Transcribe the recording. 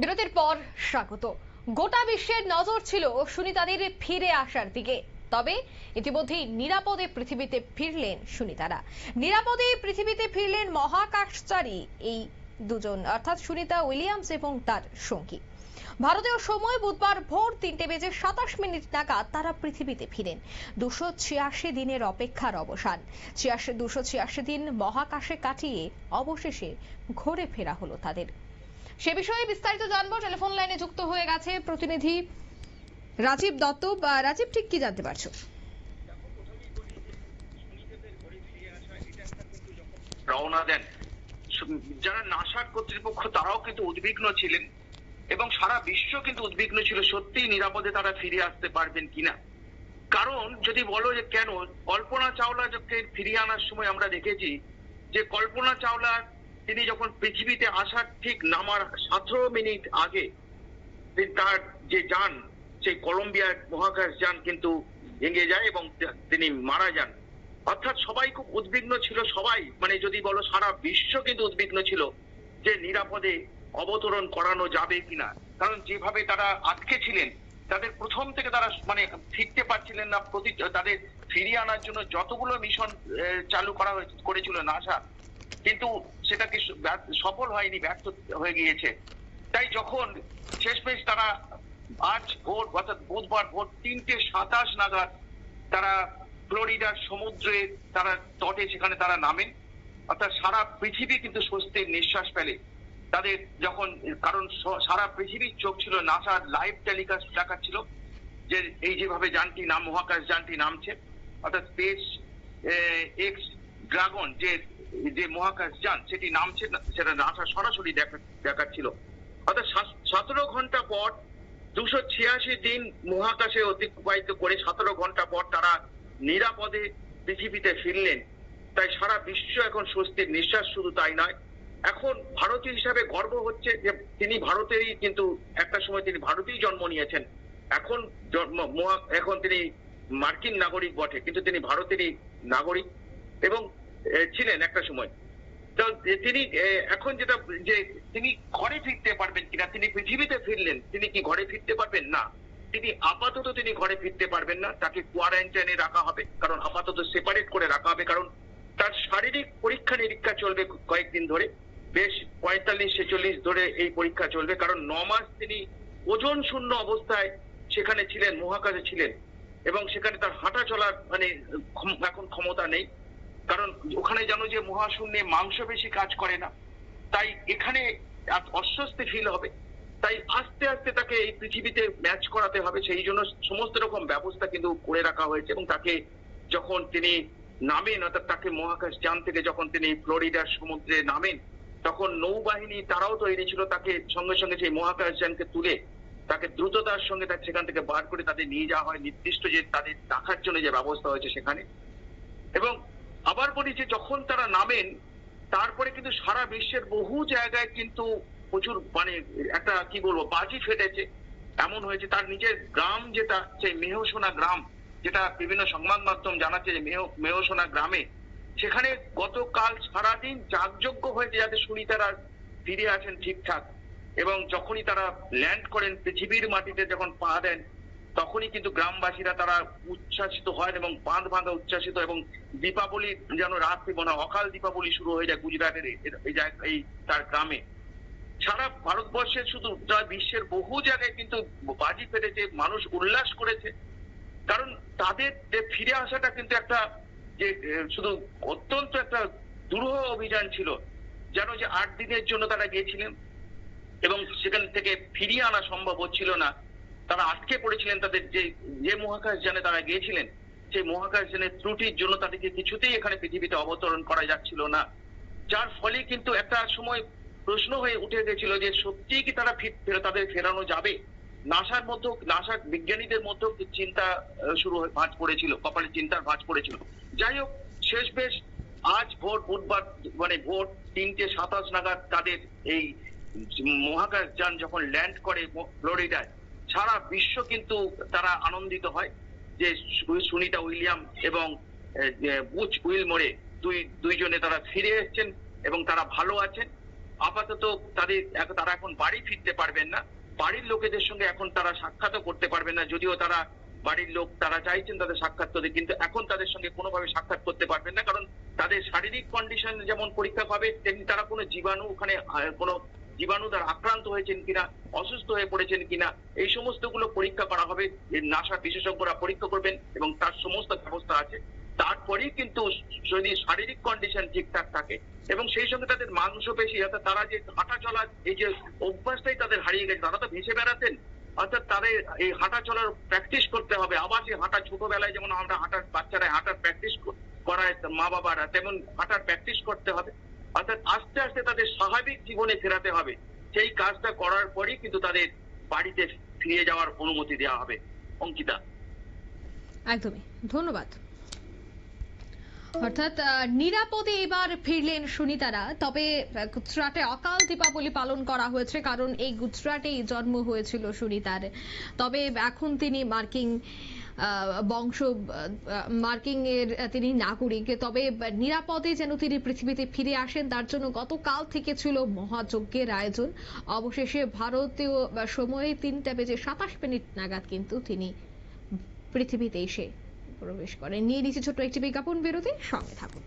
বিরতির পর স্বাগত। গোটা বিশ্বের নজর ছিল সুনিতাদের ফিরে আসার দিকে। তবে ইতিমধ্যেই নিরাপদে পৃথিবীতে ফিরলেন সুনিতারা। নিরাপদে পৃথিবীতে ফিরলেন মহাকাশচারী এই দুজন, অর্থাৎ সুনিতা উইলিয়ামস এবং তার সঙ্গী। ভারতীয় সময় বুধবার ভোর তিনটে বেজে সাতাশ মিনিট নাগাদ তারা পৃথিবীতে ফিরেন। দুশো ছিয়াশি দিনের অপেক্ষার অবসান। ছিয়াশি, দুশো ছিয়াশি দিন মহাকাশে কাটিয়ে অবশেষে ঘুরে ফেরা হলো তাদের। সে বিষয়ে বিস্তারিত জানব। টেলিফোন লাইনে যুক্ত হয়ে গেছে প্রতিনিধি রাজীব দত্ত। বা রাজীব, ঠিক কি জানতে পারছ? রওনা দেন। যারা নাসার কর্তৃপক্ষ, তারাও কিন্তু উদ্বিগ্ন ছিলেন এবং সারা বিশ্ব কিন্তু উদ্বিগ্ন ছিল সত্যি নিরাপদে তারা ফিরে আসতে পারবেন কিনা। কারণ, যদি বলো যে কেন, কল্পনা চাওলাকে ফিরিয়ে আনার সময় আমরা দেখেছি যে কল্পনা চাওলা তিনি যখন পৃথিবীতে আসার ঠিক নামার সতেরো মিনিট আগে তার যে যান, সেই কলম্বিয়ার মহাকাশ যান কিন্তু ভেঙে যায় এবং তিনি মারা যান। অর্থাৎ সবাই খুব উদ্বিগ্ন ছিল, সবাই মানে যদি বলো সারা বিশ্ব কিন্তু উদ্বিগ্ন ছিল যে নিরাপদে অবতরণ করানো যাবে কিনা। কারণ যেভাবে তারা আটকে ছিলেন, তাদের প্রথম থেকে তারা মানে ফিরতে পারছিলেন না, প্রতি তাদের ফিরিয়ে আনার জন্য যতগুলো মিশন চালু করা হয়েছে, করেছিল নাসা কিন্তু সেটাকে সফল হয়নি, ব্যর্থ হয়ে গিয়েছে। তাই যখন শেষমেশ তারা আজ ভোর, অর্থাৎ বুধবার ভোর তিনটে সাতাশ নাগাদ তারা ফ্লোরিডার সমুদ্রে তারা তটে সেখানে তারা নামেন। অর্থাৎ সারা পৃথিবী কিন্তু স্বস্তির নিঃশ্বাস ফেলে। তাদের যখন, কারণ সারা পৃথিবীর চোখ ছিল নাসার লাইভ টেলিকাস্ট দেখাচ্ছিল যে এই যেভাবে যানটি নাম, মহাকাশ যানটি নামছে। অর্থাৎ স্পেস এক্স ড্রাগন যে যে মহাকাশ যান, সেটি নামছে সেটা নাসা সরাসরি দেখা- দেখাচ্ছিল। অর্থাৎ সতেরো ঘণ্টা পর দুশো ছিয়াশি দিন মহাকাশে অতিবাহিত করে সতেরো ঘণ্টা পর তারা নিরাপদে পৃথিবীতে ফিরলেন। তাই সারা বিশ্ব এখন স্বস্তির নিঃশ্বাস শুধু তাই নয়। এখন ভারতীয় হিসাবে গর্ব হচ্ছে যে তিনি ভারতেরই কিন্তু একটা সময় তিনি ভারতেই জন্ম নিয়েছেন। এখন জন্ম এখন তিনি মার্কিন নাগরিক বটে, কিন্তু তিনি ভারতেরই নাগরিক। এবং ছিলেন একটা সময়। তো তিনি এখন যেটা, যে তিনি ঘরে ফিরতে পারবেন কিনা, তিনি পৃথিবীতে ফিরলেন, তিনি কি ঘরে ফিরতে পারবেন? না। তিনি আপাতত তিনি ঘরে ফিরতে পারবেন না, তাকে কোয়ারেন্টাইনে রাখা হবে, কারণ আপাতত সেপারেট করে রাখা হবে, কারণ তার শারীরিক পরীক্ষা নিরীক্ষা চলবে কয়েকদিন ধরে, বেশ পঁয়তাল্লিশ ছেচল্লিশ ধরে এই পরীক্ষা চলবে, কারণ ন মাস তিনি ওজন শূন্য অবস্থায় সেখানে ছিলেন, মহাকাশে ছিলেন, এবং সেখানে তার হাঁটা চলার মানে এখন ক্ষমতা নেই। কারণ ওখানে জানো যে মহাশূন্যে মাংস বেশি কাজ করে না, তাই এখানে অস্বস্তি ফিল হবে। তাই আস্তে আস্তে তাকে এই পৃথিবীতে ম্যাচ করাতে হবে, সেই জন্য সমস্ত রকম ব্যবস্থা কিন্তু করে রাখা হয়েছে এবং তাকে যখন তিনি নামেন, অর্থাৎ তাকে মহাকাশ যান থেকে যখন তিনি ফ্লোরিডার সমুদ্রে নামেন, তখন নৌবাহিনী তারাও তৈরি ছিল তাকে সঙ্গে সঙ্গে সেই মহাকাশ যানকে তুলে তাকে দ্রুততার সঙ্গে তাকে সেখান থেকে বার করে তাদের নিয়ে যাওয়া হয়। নির্দিষ্ট যে তাদের রাখার জন্য যে ব্যবস্থা হয়েছে সেখানে। এবং আবার বলি যে যখন তারা নামেন, তারপরে কিন্তু সারা বিশ্বের বহু জায়গায় কিন্তু প্রচুর মানে একটা কি বলব, বাজি ফেটেছে। এমন হয়েছে, তার নিজের গ্রাম যেটা, সেই মেহসোনা গ্রাম, যেটা বিভিন্ন সংবাদ মাধ্যম জানাচ্ছে যে মেহ, মেহসোনা গ্রামে, সেখানে গতকাল সারাদিন যাগযজ্ঞ হয়েছে যাতে সুনিতারা ফিরে আসেন ঠিকঠাক। এবং যখনই তারা ল্যান্ড করেন, পৃথিবীর মাটিতে যখন পা দেন তখনই কিন্তু গ্রামবাসীরা তারা উচ্ছ্বাসিত হয় এবং বাঁধ ভাঙা উচ্ছ্বাসিত এবং দীপাবলি যেন রাত্রি মনে অকাল দীপাবলি শুরু হয়ে যায় গুজরাটের এই তার গ্রামে। সারা ভারতবর্ষের শুধু বিশ্বের বহু জায়গায় কিন্তু বাজি ফেটেছে মানুষ উল্লাস করেছে। কারণ তাদের যে ফিরে আসাটা কিন্তু একটা যে শুধু অত্যন্ত একটা দুরূহ অভিযান ছিল, যেন যে আট দিনের জন্য তারা গিয়েছিলেন এবং সেখান থেকে ফিরিয়ে আনা সম্ভব হচ্ছিল না। তারা আটকে পড়েছিলেন তাদের যে যে মহাকাশ যানে তারা গিয়েছিলেন, সেই মহাকাশ যানের ত্রুটির জন্য তাদেরকে কিছুতেই এখানে পৃথিবীতে অবতরণ করা যাচ্ছিল না। যার ফলে কিন্তু একটা সময় প্রশ্ন হয়ে উঠে গেছিল যে সত্যি কি তারা তাদের ফেরানো যাবে? নাসার মধ্যেও নাসার বিজ্ঞানীদের মধ্যেও চিন্তা শুরু ভাঁজ পড়েছিল, কপালে চিন্তার ভাঁজ পড়েছিল? যাই হোক, শেষ বেশ, আজ ভোর, বুধবার মানে ভোর তিনটে সাতাশ নাগাদ তাদের এই মহাকাশ যান যখন ল্যান্ড করে ফ্লোরিডায় সারা বিশ্ব কিন্তু তারা আনন্দিত হয় যে সুনিতা উইলিয়াম এবং বুচ উইলমোরে দুই, দুইজনে তারা ফিরে এসেছেন এবং তারা ভালো আছেন। আপাতত তাদের তারা এখন বাড়ি ফিরতে পারবেন না। বাড়ির লোকেদের সঙ্গে এখন তারা সাক্ষাৎও করতে পারবেন না। যদিও তারা বাড়ির লোক তারা চাইছেন তাদের সাক্ষাৎ করতে, কিন্তু এখন তাদের সঙ্গে কোনোভাবে সাক্ষাৎ করতে পারবেন না। কারণ তাদের শারীরিক কন্ডিশন যেমন পরীক্ষা হবে, তেমনি তারা কোনো জীবাণু ওখানে কোনো জীবাণু দ্বারা আক্রান্ত হয়েছেন কিনা, অসুস্থ হয়ে পড়েছেন কিনা, এই সমস্তগুলো পরীক্ষা করা হবে নাসা বিশেষজ্ঞরা পরীক্ষা করবেন এবং তার সমস্ত ব্যবস্থা আছে। তারপরেই কিন্তু যদি শারীরিক কন্ডিশন ঠিকঠাক থাকে এবং সেই সঙ্গে তাদের মাংসপেশি, অর্থাৎ তারা যে হাঁটা চলার, এই যে অভ্যাসটাই তাদের হারিয়ে গেছে, তারা তো ভেসে বেড়াতেন অর্থাৎ তাদের এই হাঁটা চলার প্র্যাকটিস করতে হবে। আবার সেই হাঁটা ছোটবেলায় যেমন আমরা হাঁটার বাচ্চারা হাঁটার প্র্যাকটিস করায় মা বাবারা তেমন হাঁটার প্র্যাকটিস করতে হবে। অর্থাৎ আস্তে আস্তে তাদের স্বাভাবিক জীবনে ফেরাতে হবে। সেই কাজটা করার পরেই কিন্তু তাদের বাড়িতে ফিরে যাওয়ার অনুমতি দেওয়া হবে। অঙ্কিতা। একদমই। ধন্যবাদ। অর্থাৎ নিরাপদে এবার ফিরলেন সুনিতারা। তবে গুজরাটে অকাল দীপাবলি পালন করা হয়েছে, কারণ এই গুজরাটেই জন্ম হয়েছিল সুনিতার। তবে এখন তিনি মার্কিং বংশ মার্কিং এর তিনি নাগরিক। তবে নিরাপদে যেন তিনি পৃথিবীতে ফিরে আসেন, তার জন্য গতকাল থেকে ছিল মহাযজ্ঞের আয়োজন। অবশেষে ভারতীয় সময়ে তিনটা বেজে সাতাশ মিনিট নাগাদ কিন্তু তিনি পৃথিবীতে এসে প্রবেশ করে নিয়ে নিচ্ছে ছোট্ট একটি বিজ্ঞাপন বেরোতে সঙ্গে থাকুন।